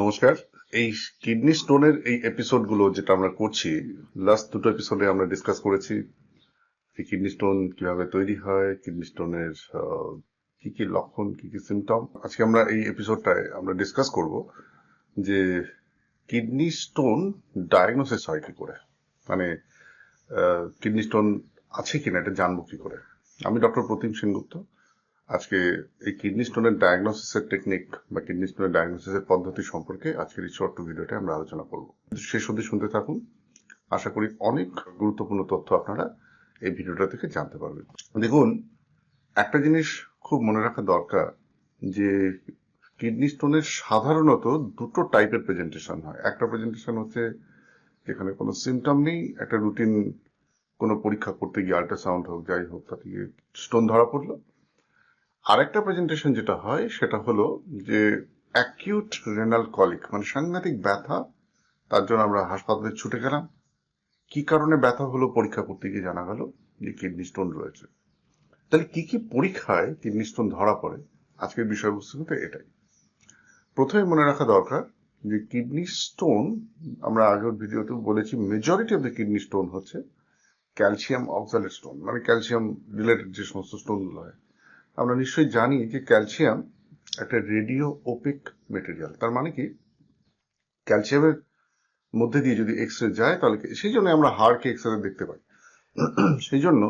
নমস্কার। এই কিডনি স্টোনের এই এপিসোডগুলো যেটা আমরা করছি লাস্ট দুটো এপিসোডে আমরা ডিসকাস করেছি কিডনি স্টোন কীভাবে তৈরি হয়, কিডনি স্টোনের কি কি লক্ষণ, কি কি সিমটম আজকে আমরা এই এপিসোডটায় আমরা ডিসকাস করব যে কিডনি স্টোন ডায়াগনোসিস হয় কি করে? মানে কিডনি স্টোন আছে কিনা এটা জানব কি করে? আমি ডক্টর প্রতিম সেনগুপ্ত। আজকে এই কিডনি স্টোনের ডায়াগনোসিসের টেকনিক বা কিডনি স্টোনের ডায়াগনোসিসের পদ্ধতি সম্পর্কে আজকের এই ছোট্ট ভিডিওটা আমরা আলোচনা করব। শেষ অবধি শুনতে থাকুন। আশা করি অনেক গুরুত্বপূর্ণ তথ্য আপনারা এই ভিডিওটা থেকে জানতে পারবেন। দেখুন, একটা জিনিস খুব মনে রাখা দরকার যে কিডনি স্টোনের সাধারণত দুটো টাইপের প্রেজেন্টেশন হয়। একটা প্রেজেন্টেশন হচ্ছে যেখানে কোনো সিমটম নেই, একটা রুটিন কোনো পরীক্ষা করতে গিয়ে আল্ট্রাসাউন্ড হোক, যাই হোক, তাতে স্টোন ধরা পড়ল। আরেকটা প্রেজেন্টেশন যেটা হয়, সেটা হলো যে অ্যাকিউট রেনাল কলিক মানে সাংঘাতিক ব্যথা, তার জন্য আমরা হাসপাতালে ছুটে গেলাম। কি কারণে ব্যথা হলো পরীক্ষা করতে গিয়ে জানা গেল যে কিডনি স্টোন রয়েছে। তাহলে কি কি পরীক্ষায় কিডনি স্টোন ধরা পড়ে? আজকের বিষয়বস্তু কিন্তু এটাই। প্রথমে মনে রাখা দরকার যে কিডনি স্টোন আমরা আগের ভিডিওতে বলেছি majority of the kidney stone হচ্ছে ক্যালসিয়াম অক্সালেট স্টোন মানে ক্যালসিয়াম রিলেটেড যে সমস্ত স্টোনগুলো হয়। আমরা নিশ্চয়ই জানি যে ক্যালসিয়াম একটা রেডিও ওপেক মেটেরিয়াল। তার মানে কি? ক্যালসিয়ামের মধ্যে দিয়ে যদি এক্স রে যায়, তাহলে সেই জন্য আমরা হাড়কে এক্স রে দেখতে পাই। সেই জন্য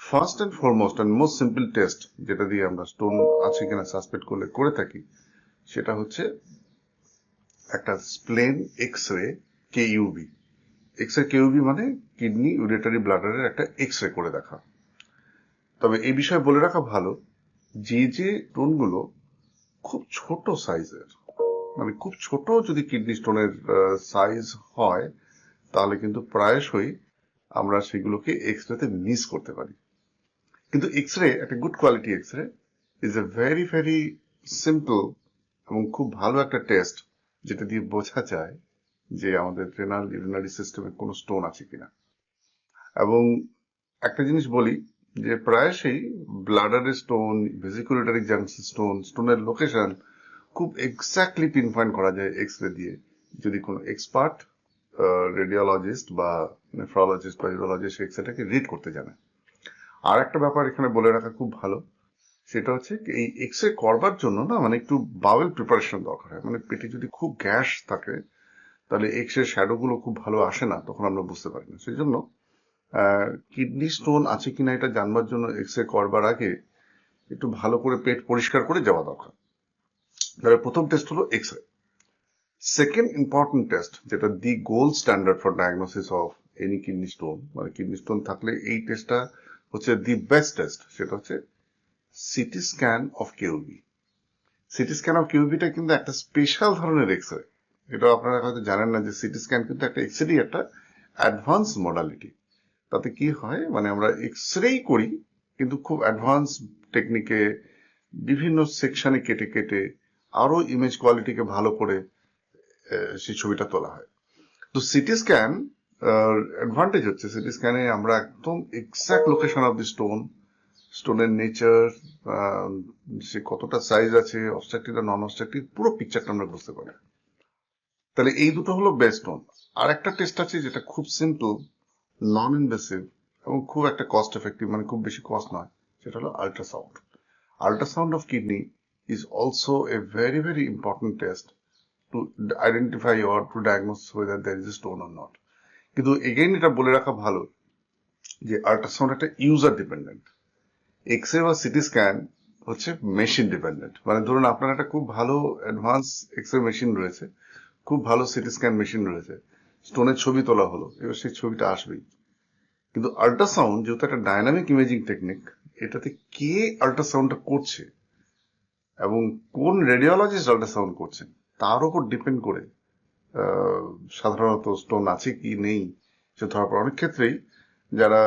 first and foremost and most simple test যেটা দিয়ে আমরা স্টোন আছে কিনা সাসপেক্ট করলে করে থাকি, সেটা হচ্ছে একটা স্প্লেন এক্স রে কে ইউবি এক্স রে কে ইউবি মানে কিডনি ইউরেটারি ব্লাডারের একটা এক্স রে করে দেখা। তবে এই বিষয়ে বলে রাখা ভালো যে যে স্টোনগুলো খুব ছোট সাইজের। মানে খুব ছোট যদি কিডনি স্টোনের সাইজ হয়, তাহলে কিন্তু প্রায়শই আমরা সেগুলোকে এক্স রেতে মিস করতে পারি। কিন্তু এক্স রে একটা good quality X ray is a very very simple এবং খুব ভালো একটা টেস্ট যেটা দিয়ে বোঝা যায় যে আমাদের রেনাল ইউরিনারি সিস্টেমে কোনো স্টোন আছে কিনা। এবং একটা জিনিস বলি যে প্রায়শই ব্লাডারের স্টোন ভেজিকুলেটারি জাংশন স্টোন স্টোনের লোকেশন খুব এক্স্যাক্টলি পিন পয়েন্ট করা যায় এক্স রে দিয়ে। যদি কোনো এক্সপার্ট রেডিওলজিস্ট বা নেফ্রোলজিস্ট বা ইউরোলজিস্ট এক্স রেটাকে রিড করতে জানে। আর একটা ব্যাপার এখানে বলে রাখা খুব ভালো, সেটা হচ্ছে এই এক্স রে করবার জন্য না মানে একটু বাওয়েল প্রিপারেশন দরকার হয়। মানে পেটে যদি খুব গ্যাস থাকে, তাহলে এক্স রে শ্যাডো গুলো খুব ভালো আসে না, তখন আমরা বুঝতে পারি না। সেই জন্য কিডনি স্টোন আছে কিনা এটা জানবার জন্য এক্স রে করবার আগে একটু ভালো করে পেট পরিষ্কার করে যাওয়া দরকার। তাহলে প্রথম টেস্ট হলো X ray second important test যেটা the gold standard for diagnosis of any kidney stone মানে কিডনি স্টোন থাকলে এই টেস্টটা হচ্ছে দি বেস্ট টেস্ট সেটা হচ্ছে CT scan of KUB. CT scan of কিউবিটা কিন্তু একটা স্পেশাল ধরনের এক্স রে এটা আপনারা হয়তো জানেন না যে সিটি স্ক্যান কিন্তু একটা এক্স একটা অ্যাডভান্স মডালিটি তাতে কি হয়? মানে আমরা এক্স রেই করি, কিন্তু খুব অ্যাডভান্স টেকনিকে বিভিন্ন সেকশনে কেটে কেটে আরও ইমেজ কোয়ালিটিকে ভালো করে সেই ছবিটা তোলা হয়। তো সিটি স্ক্যান অ্যাডভান্টেজ হচ্ছে। সিটি স্ক্যানে আমরা একদম exact location of the stone স্টোনের নেচার সে কতটা সাইজ আছে অবস্ট্রাকটিভ আর নন অবস্ট্রাকটিভ পুরো পিকচারটা আমরা বুঝতে পারি তাহলে এই দুটো হলো বেস্ট স্টোন আর একটা টেস্ট আছে যেটা খুব সিম্পল নন ইনভেসিভ এবং খুব একটা কস্ট এফেক্টিভ মানে খুব বেশি কস্ট নয়, সেটা হলো ultrasound ultrasound of kidney is also a very very important test to identify or to diagnose whether there is stone or not কিন্তু এগেইন এটা বলে রাখা ভালো যে আল্ট্রাসাউন্ড একটা ইউজার ডিপেন্ডেন্ট এক্স রে বা সিটি স্ক্যান হচ্ছে মেশিন ডিপেন্ডেন্ট মানে ধরুন আপনার একটা খুব ভালো অ্যাডভান্স এক্স রে মেশিন রয়েছে, খুব ভালো সিটি স্ক্যান মেশিন রয়েছে স্টোনের ছবি তোলা হলো, এবার সেই ছবিটা আসবেই। কিন্তু আল্ট্রাসাউন্ড যেহেতু একটা ডায়নামিক ইমেজিং টেকনিক, এটাতে কে আল্ট্রাসাউন্ডটা করছে এবং কোন রেডিওলজিস্ট আল্ট্রাসাউন্ড করছেন তার উপর ডিপেন্ড করে সাধারণত স্টোন আছে কি নেই, সে ধরা পড়ে। অনেক ক্ষেত্রেই যারা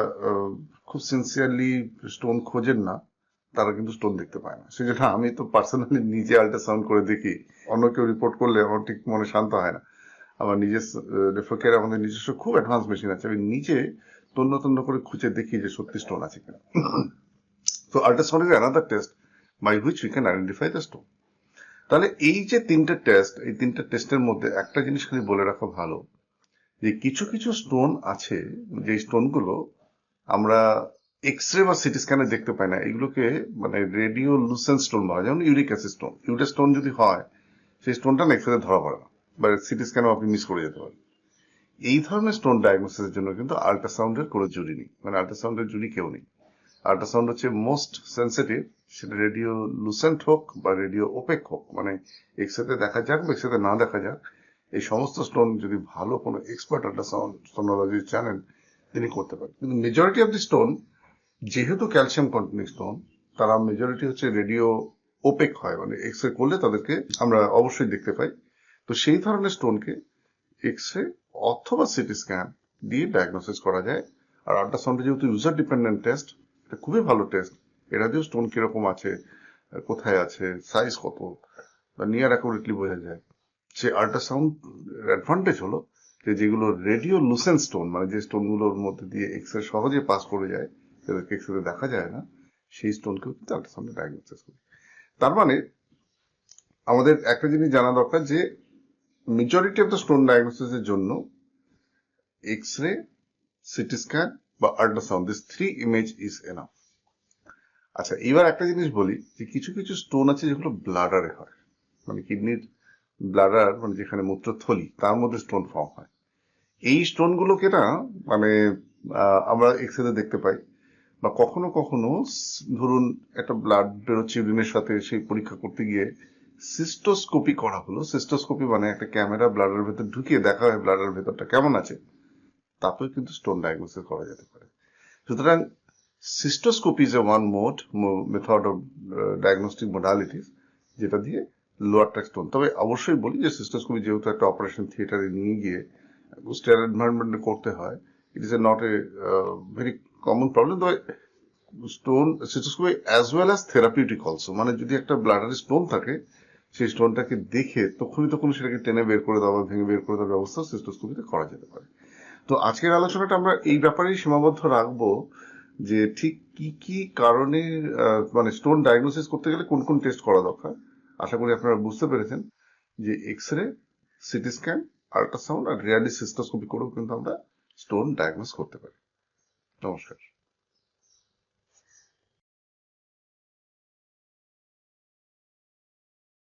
খুব সিনসিয়ারলি স্টোন খোঁজেন না, তারা কিন্তু স্টোন দেখতে পায় না। সেজন্য আমি তো পার্সোনালি নিজে আল্ট্রাসাউন্ড করে দেখি, অন্য কেউ রিপোর্ট করলে আমার ঠিক মনে শান্ত হয় না। আমার নিজের রেফোকের আমাদের নিজস্ব খুব অ্যাডভান্স মেশিন আছে। আমি নিজে তন্ন তন্ন করে খুঁজে দেখি যে সত্যি স্টোন আছে কিনা। তো ultrasound is another test by which we can identify the stone তাহলে এই যে তিনটে টেস্ট এই তিনটে টেস্টের মধ্যে একটা জিনিস খালি বলে রাখা ভালো, যে কিছু কিছু স্টোন আছে, যে স্টোনগুলো আমরা এক্স রে বা সিটি স্ক্যানে দেখতে পাই না, এগুলোকে মানে রেডিও লুসেন্ট স্টোন বলা যেমন uric acid stone uric stone যদি হয়, সেই স্টোনটা না এক্স রে ধরা পড়ে না। বা সিটি স্ক্যানেও আপনি মিস করে যেতে পারেন? এই ধরনের স্টোন ডায়াগনোসিসের জন্য কিন্তু আল্ট্রাসাউন্ডের কোনো জুরি নেই। মানে আল্ট্রাসাউন্ডের জুরি কেউ নেই। আল্ট্রাসাউন্ড হচ্ছে মোস্ট সেন্সিটিভ সেটা রেডিও লুসেন্ট হোক বা রেডিও ওপেক হোক মানে এক্সরেতে দেখা যাক বা এক্সরেতে না দেখা যাক, এই সমস্ত স্টোন যদি ভালো কোনো এক্সপার্ট আল্ট্রাসাউন্ড স্টোনোলজি জানেন, তিনি করতে পারেন। কিন্তু মেজরিটি অফ দি স্টোন যেহেতু ক্যালসিয়াম কন্টেনিং স্টোন তারা মেজরিটি হচ্ছে রেডিও ওপেক হয়। মানে এক্স রে করলে তাদেরকে আমরা অবশ্যই দেখতে পাই। তো সেই ধরনের স্টোনকে এক্স রে অথবা সিটি স্ক্যান দিয়ে ডায়াগনোসিস করা যায়। আর আল্ট্রাসাউন্ড যেহেতু ইউজার ডিপেন্ডেন্ট টেস্ট এটা খুবই ভালো টেস্ট এটা দিয়েও স্টোন কীরকম আছে কোথায় আছে সাইজ কত, বা নিয়ার অ্যাকুরেটলি বোঝা যায়। সে আল্ট্রাসাউন্ড অ্যাডভান্টেজ হলো যে যেগুলো রেডিও লুসেন্ট স্টোন মানে যে স্টোনগুলোর মধ্যে দিয়ে এক্স রে সহজে পাস করে যায়, যাদেরকে এক্স রে দেখা যায় না, সেই স্টোনকেও কিন্তু আল্ট্রাসাউন্ডে ডায়াগনোসিস করি। তার মানে আমাদের একটা জিনিস জানা দরকার যে মেজরিটি অফ দ্য স্টোন ডায়াগনোসিসের জন্য এক্স রে সিটি স্ক্যান বা ultrasound this three image is enough আচ্ছা এবার একটা জিনিস বলি যে কিছু কিছু স্টোন আছে যেগুলো ব্লাডারে হয়। মানে কিডনির ব্লাডার মানে যেখানে মূত্রথলি, তার মধ্যে স্টোন ফর্ম হয়। এই স্টোনগুলোকে না মানে আমরা এক্স রে দেখতে পাই বা কখনো কখনো, ধরুন, একটা ব্লাড বেরোচ্ছে ইউরিনের সাথে, সেই পরীক্ষা করতে গিয়ে সিস্টোস্কোপি করা হলো। সিস্টোস্কোপি মানে একটা ক্যামেরা ব্লাডের ভেতর ঢুকিয়ে দেখা হয় ব্লাডের ভেতরটা কেমন আছে। তাতেও কিন্তু স্টোন ডায়াগনোসিস করা যেতে পারে। সুতরাং cystoscopy is a one mode method of diagnostic modalities, যেটা দিয়ে লোয়ার ট্র্যাক স্টোন। তবে অবশ্যই বলি যে সিস্টোস্কোপি যেহেতু একটা অপারেশন থিয়েটারে নিয়ে গিয়ে স্টেয়ার এনভায়রনমেন্টে করতে হয় it is a not a very common problem তবে stone, cystoscopy as well as therapeutic also মানে যদি একটা ব্লাডারে স্টোন থাকে সেই স্টোনটাকে দেখে তখনই তখন সেটাকে টেনে বের করে দেওয়া ভেঙে বের করে দেওয়ার ব্যবস্থা সিস্টোস্কোপিতে করা যেতে পারে। তো আজকের আলোচনাটা আমরা এই ব্যাপারেই সীমাবদ্ধ রাখব যে ঠিক কি কি কারণে মানে স্টোন ডায়াগনোসিস করতে গেলে কোন কোন টেস্ট করা দরকার। আশা করি আপনারা বুঝতে পেরেছেন যে X ray CT scan, ultrasound আর রিয়ালি সিস্টোস্কোপি করেও কিন্তু আমরা স্টোন ডায়াগনোস করতে পারি। নমস্কার।